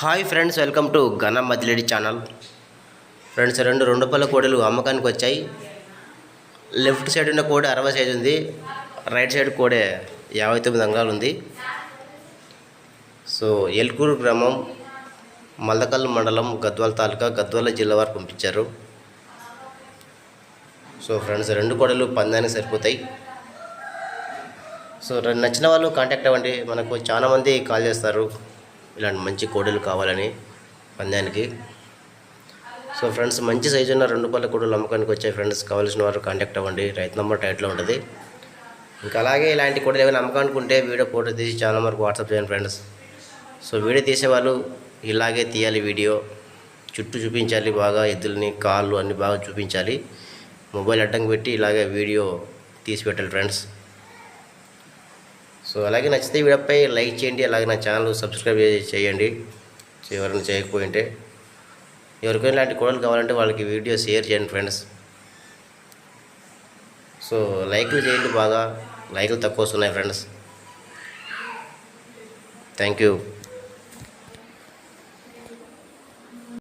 Hi friends welcome to ఘన మదిలేడి channel. Friends రెండు రెండు పళ్ళ కోడలు అమ్మకానికి వచ్చాయి. లెఫ్ట్ సైడ్ ఉన్న కోడి అరవై సైజ్ ఉంది. రైట్ సైడ్ కోడే యాభై తొమ్మిది అంగాలు ఉంది. సో ఎల్కూరు గ్రామం మల్దకల్ మండలం గద్వాల తాలూకా గద్వాల జిల్లా వారు పంపించారు. సో ఫ్రెండ్స్ రెండు కోడలు పందానికి సరిపోతాయి. సో నచ్చిన వాళ్ళు కాంటాక్ట్ అవ్వండి. మనకు చాలామంది కాల్ చేస్తారు. ఇలాంటి మంచి కోడలు కావాలని పందానికి. సో ఫ్రెండ్స్ మంచి సైజు ఉన్న రెండు పళ్ళ కోడలు అమ్మకానికి వచ్చే ఫ్రెండ్స్ కావాల్సిన వారు కాంటాక్ట్ అవ్వండి. రైతు నెంబర్ టైట్లో ఉంటుంది. ఇంకా అలాగే ఇలాంటి కోడలు ఏమైనా అమ్మకానుకుంటే ఉంటే వీడియో ఫోటో తీసి చాలా వరకు వాట్సాప్ చేయండి ఫ్రెండ్స్. సో వీడియో తీసేవాళ్ళు ఇలాగే తీయాలి వీడియో. చుట్టూ చూపించాలి బాగా ఎద్దుల్ని కాళ్ళు అన్నీ బాగా చూపించాలి. మొబైల్ అడ్డం పెట్టి ఇలాగే వీడియో తీసి పెట్టాలి ఫ్రెండ్స్. సో అలాగే నచ్చితే వీడపై వీడియోపై లైక్ చేయండి అలాగే నా ఛానల్ సబ్స్క్రైబ్ చేయండి. ఎవరైనా చేయకపోయింటే ఎవరికైనా ఇలాంటి కూడలు కావాలంటే వాళ్ళకి వీడియో షేర్ చేయండి ఫ్రెండ్స్. సో లైక్లు చేయండి బాగా లైక్లు తక్కువ వస్తున్నాయి ఫ్రెండ్స్. Thank you.